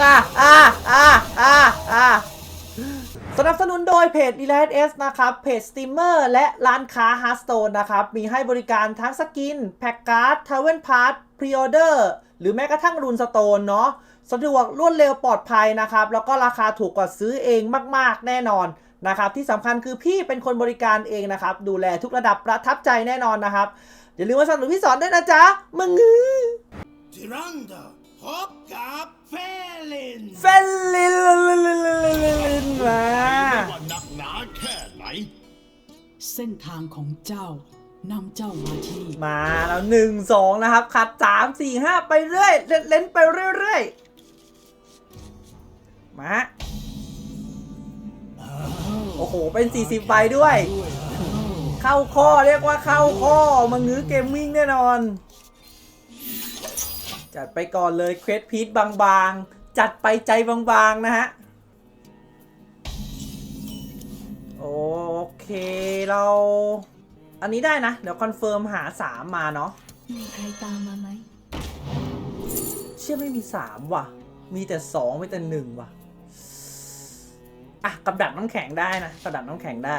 อ่าอ่าอ่าอ่าอ่าสนับสนุนโดยเพจ e l i t S นะครับ เพจสตรีมเมอร์และร้านค้า Hearthstone นะครับ มีให้บริการทั้งสกิน แพ็กการ์ดทาวเวนพาร์ทพรีออเดอร์หรือแม้กระทั่งรูนสโตนเนาะสะดวกรวดเร็วปลอดภัยนะครับ แล้วก็ราคาถูกกว่าซื้อเองมาก ๆ แน่นอนนะครับ ที่สำคัญคือพี่เป็นคนบริการเองนะครับ ดูแลทุกระดับประทับใจแน่นอนนะครับ อย่าลืมมาสนับสนุนพี่สอนด้วยนะจ๊ะมึงงือ พบกับเฟลินเฟลลินลินมาไม่ว่าหนักหนาแค่ไหน เส้นทางของเจ้านำเจ้ามาที่มาแล้วหนึ่งสองนะครับ ขัดสามสี่ห้าไปเรื่อย เล่นไปเรื่อยๆมาโอ้โห เป็น 40ใบด้วย เข้าข้อเรียกว่าเข้าข้อมางื้อเกมมิ่งแน่นอน จัดไปก่อนเลยเควสพีทบางๆ จัดไปใจบางๆ นะฮะ โอเคเรา อันนี้ได้นะ เดี๋ยวคอนเฟิร์มหา 3 มาเนาะมีใครตามมาไหม เชื่อไม่มี 3 ว่ะ มีแต่ 2 มีแต่ 1 ว่ะ อะ กับดักน้ำแข็งได้นะ กับดักน้ำแข็งได้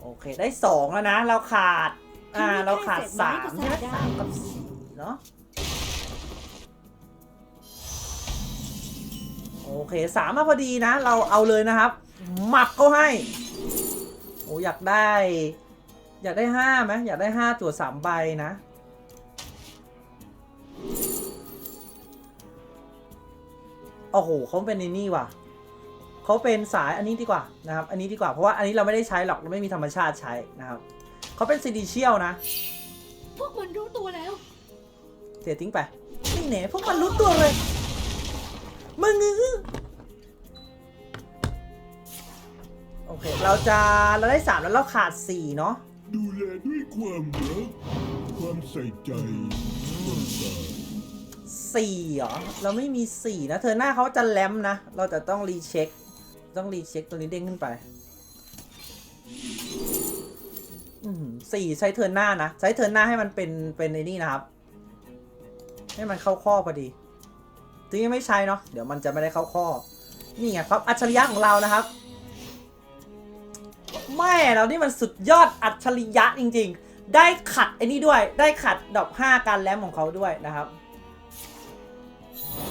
โอเค ได้ 2 แล้วนะ เราขาด อ่า เราขาด3ใช่ไหมสามกับ4เนาะโอเคสามมาพอดีนะ เราเอาเลยนะครับ หมับเขาให้ โอ้อยากได้ อยากได้ห้าไหมอยากได้ห้าตัวสามใบนะโอ้โหเขาเป็นในนี่ว่ะเขาเป็นสายอันนี้ดีกว่านะครับ อันนี้ดีกว่าเพราะว่าอันนี้เราไม่ได้ใช้หรอกเราไม่มีธรรมชาติใช้นะครับ เขาเป็นซีดีเชียลนะ พวกมันรู้ตัวแล้ว เสียทิ้งไป นี่เน่พวกมันรู้ตัวเลย มึงงือโอเค เราจะเราได้สามแล้วเราขาดสี่เนาะ ดูแลด้วยความรักความใส่ใจความสายสี่เหรอ เราไม่มีสี่นะ เธอหน้าเขาจะแลมนะ เราจะต้องรีเช็ค ต้องรีเช็คตัวนี้เด้งขึ้นไป สี่ใช้เทิร์นหน้านะ ใช้เทิร์นหน้าให้มันเป็นเป็นไอ้นี่นะครับ ให้มันเข้าข้อพอดีถึงยังไม่ใช้เนาะเดี๋ยวมันจะไม่ได้เข้าข้อ นี่ไงครับอัจฉริยะของเรานะครับแม่เรานี่มันสุดยอดอัจฉริยะจริง ๆ ได้ขัดไอ้นี่ด้วย ได้ขัดดอกห้าการแลมของเขาด้วยนะครับ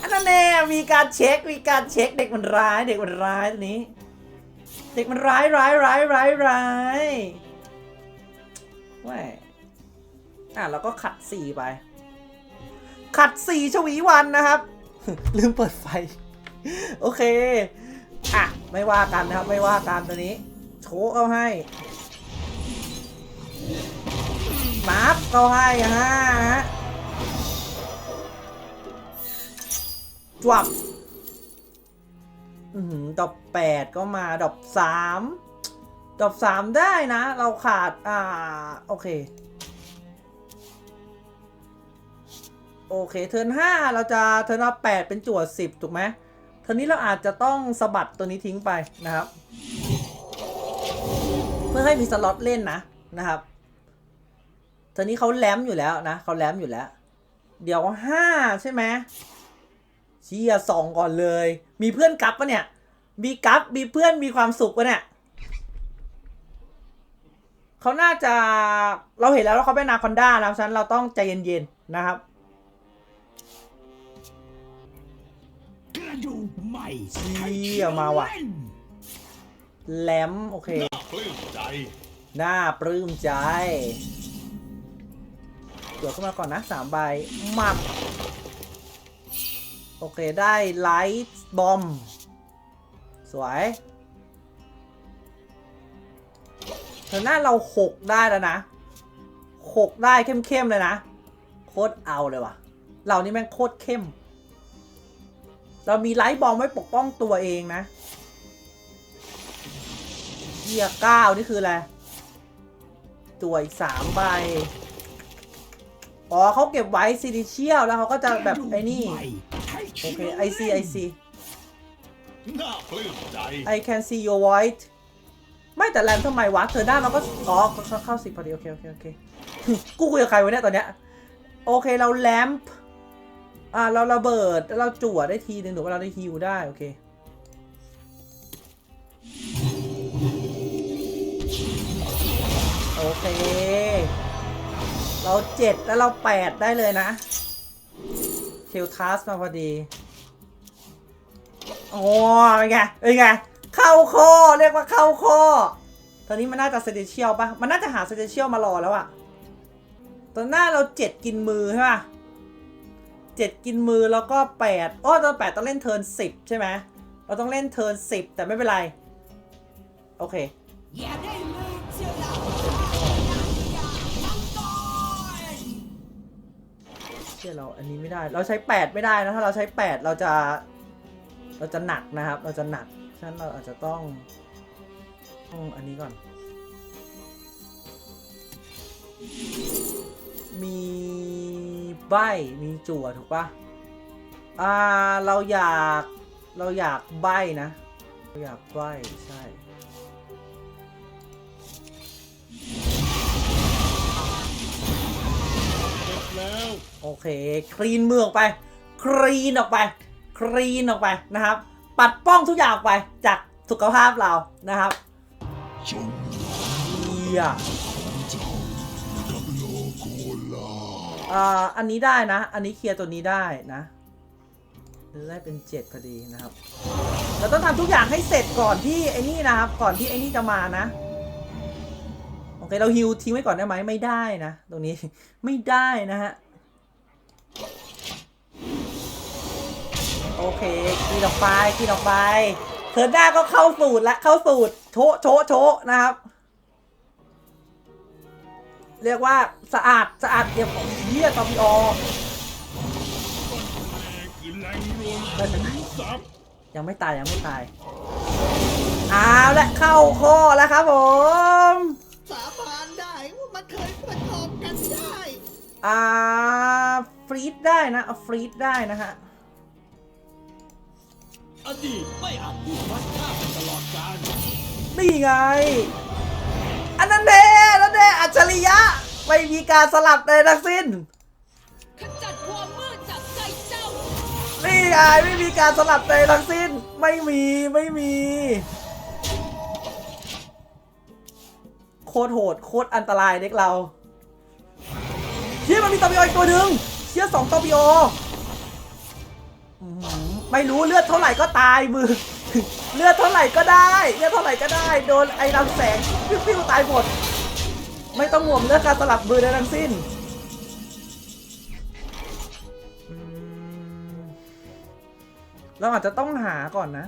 อันนั้นแน่มีการเช็ค มีการเช็คเด็กมันร้าย เด็กมันร้ายตัวนี้ เด็กมันร้ายร้ายร้ายร้ายร้าย แหม่อะเราก็ขัดสี่ไป ขัดสี่ชวีวันนะครับ ลืมเปิดไฟ โอเค อะ ไม่ว่ากันนะครับ ไม่ว่ากันตัวนี้ โชว์เอาให้มาร์ฟเอาให้ฮะจวบอือหือดอกแปดก็มาดอกสาม ดอกสามได้นะ เราขาด อ่า โอเค โอเค เทิร์นห้าเราจะเทิร์นแปดเป็นจั่วสิบถูกไหมเทิร์นนี้เราอาจจะต้องสะบัดตัวนี้ทิ้งไปนะครับ เพื่อให้มีสล็อตเล่นนะนะครับเทิร์นนี้เขาแลมอยู่แล้วนะเขาแลมอยู่แล้ว เดี๋ยวห้าใช่ไหมเชียสองก่อนเลย มีเพื่อนกลับปะเนี่ย มีกลับมีเพื่อนมีความสุขปะเนี่ย เขาน่าจะเราเห็นแล้วว่าเขาเป็นนาคอนด้านะฉะนั้นเราต้องใจเย็นๆนะครับกระดูกใหม่เชี่ยมาว่ะแหลมโอเคน่าปลื้มใจน่าปลื้มใจเดี๋ยวขึ้นมาก่อนนะสามใบหมับโอเคได้ไลท์บอม สวย เธอหน้าเราหกได้แล้วนะหกได้เข้มๆเลยนะ โคตรเอาเลยว่ะ เรานี่แม่งโคตรเข้ม เรามีไลท์บอมไว้ปกป้องตัวเองนะเกียร์เก้านี่คืออะไร ตัวอีกสามใบ อ๋อเขาเก็บไว้ซีดิเชียลแล้วเขาก็จะแบบไอ้นี่ โอเค I see I see น่ I can see your white ไม่แต่แรมทำไมวะเธอหน้าเราก็อ๋อเข้าเข้าสิพอดีโอเคโอเคโอเคกูคุยกับใครวะเนี่ยตอนเนี้ยโอเคเราแลมอ่าเราระเบิดเราจั่วได้ทีหนึ่งหรือว่าเราได้ฮิวได้โอเคโอเค เราเจ็ดแล้วเราแปดได้เลยนะเคลทัสมาพอดี โอ้เป็นไงเป็นไง เข้าข้อเรียกว่าเข้าข้อตอนนี้มันน่าจะเซเดเชียลปะมันน่าจะหาเซเดเชียลมารอแล้วอะตอนหน้าเราเจ็ดกินมือใช่ปะเจ็ดกินมือแล้วก็แปดโอ้ตอนแปดต้องเล่นเทิร์นสิบใช่ไหมเราต้องเล่นเทิร์นสิบแต่ไม่เป็นไร โอเคเชื่อเราอันนี้ไม่ได้ เราใช้แปดไม่ได้นะ ถ้าเราใช้แปดเราจะ เราจะหนักนะครับ เราจะหนัก ฉะนั้นเราอาจจะต้องต้องอันนี้ก่อน มีใบมีจั่วถูกปะอ่าเราอยากเราอยากใบนะ เราอยากใบใช่แล้วโอเค คลีนมือออกไป คลีนออกไป คลีนออกไปนะครับ ปัดป้องทุกอย่างออกไปจากสุขภาพเรานะครับจงเยี่ยเจ้ากับโลโกลาอ่าอันนี้ได้นะ อันนี้เคลียร์ตัวนี้ได้นะจะได้เป็นเจ็ดพอดีนะครับ เราต้องทำทุกอย่างให้เสร็จก่อนที่ไอ้นี่นะครับ ก่อนที่ไอ้นี่จะมานะ โอเค เราฮิวทิ้งไว้ก่อนได้ไหม ไม่ได้นะ ตรงนี้ ไม่ได้นะฮะ โอเคกินออกไปกินออกไปเทิร์นหน้าก็เข้าสูตรและเข้าสูตรโชะโชะโชะนะครับ เรียกว่าสะอาดสะอาดเกี่ยวของเยี่ยตอมอคือแรงรวมได้เป็นไหนซับยังไม่ตายยังไม่ตายเอาละเข้าข้อแล้วครับผมสาบานได้ว่ามันเคยประกอบกันได้ อ่าฟรีดได้นะเอาฟรีดได้นะฮะ อดีตไม่อาจพูดวัดค่าไปตลอดกาลนี่ไง อันนั้นเด้นั่นเด้อัจฉริยะ ไม่มีการสลับใดทั้งสิ้น ขจัดความมืดจากใจเจ้า นี่ไงไม่มีการสลับใดทั้งสิ้น ไม่มีไม่มี โคตรโหดโคตรอันตรายเด็กเราเชี่ยมันมีตอปิโออีกตัวหนึ่งเชี่ยสองตอปิโออื้อหือ ไม่รู้เลือดเท่าไหร่ก็ตายมือ เลือดเท่าไหร่ก็ได้เลือดเท่าไหร่ก็ได้ โดนไอ้ลำแสงปิ้วๆตายหมด ไม่ต้องห่วงเรื่องการสลับมือใดทั้งสิ้นเราอาจจะต้องหาก่อนนะ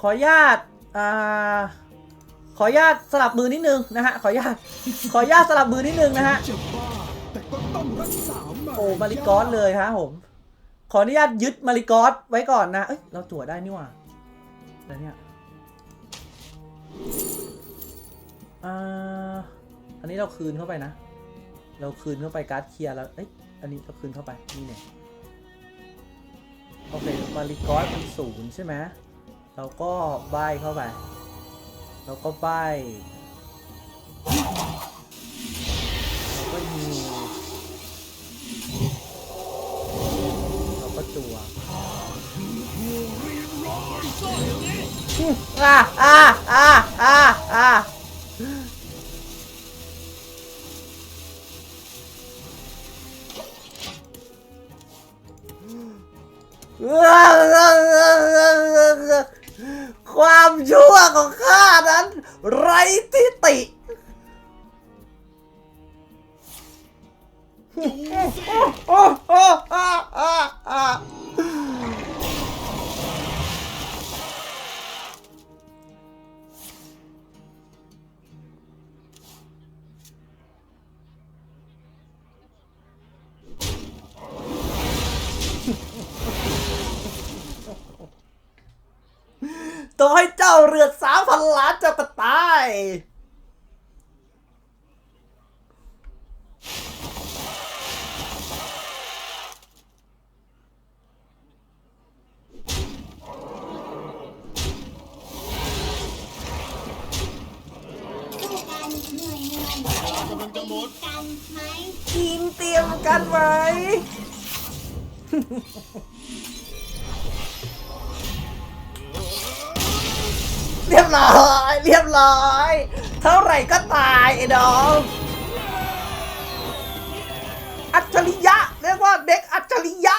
ขออนุญาต อ่าขออนุญาตสลับมือนิดนึงนะฮะ ขออนุญาต ขออนุญาตสลับมือนิดนึงนะฮะ โอ้มาริกอสเลยฮะผม ขออนุญาตยึดมาริกอสไว้ก่อนนะ เอ้ย เราจั่วได้นี่หว่าแล้วเนี่ยอ่าอันนี้เราคืนเข้าไปนะ เราคืนเข้าไปการ์ดเคลียร์แล้ว เอ้ย อันนี้เราคืนเข้าไป นี่เนี่ย โอเค มาริกอสเป็นศูนย์ใช่ไหม เราก็ใบเข้าไป เราก็ใบก็ยูเราก็จัวอ่าอ่าอ่าอ่าอ่า ความชั่วของข้านั้น ไรทิติโอ้โอ้อ่าอ่าอ่ ต่อให้เจ้าเรือสามพันล้านจะก็ตายกังจหมดทีมเตรียมกันไหม เรียบร้อย เรียบร้อย เท่าไหร่ก็ตายไอ้น้องอัจฉริยะ เรียกว่าเด็กอัจฉริยะ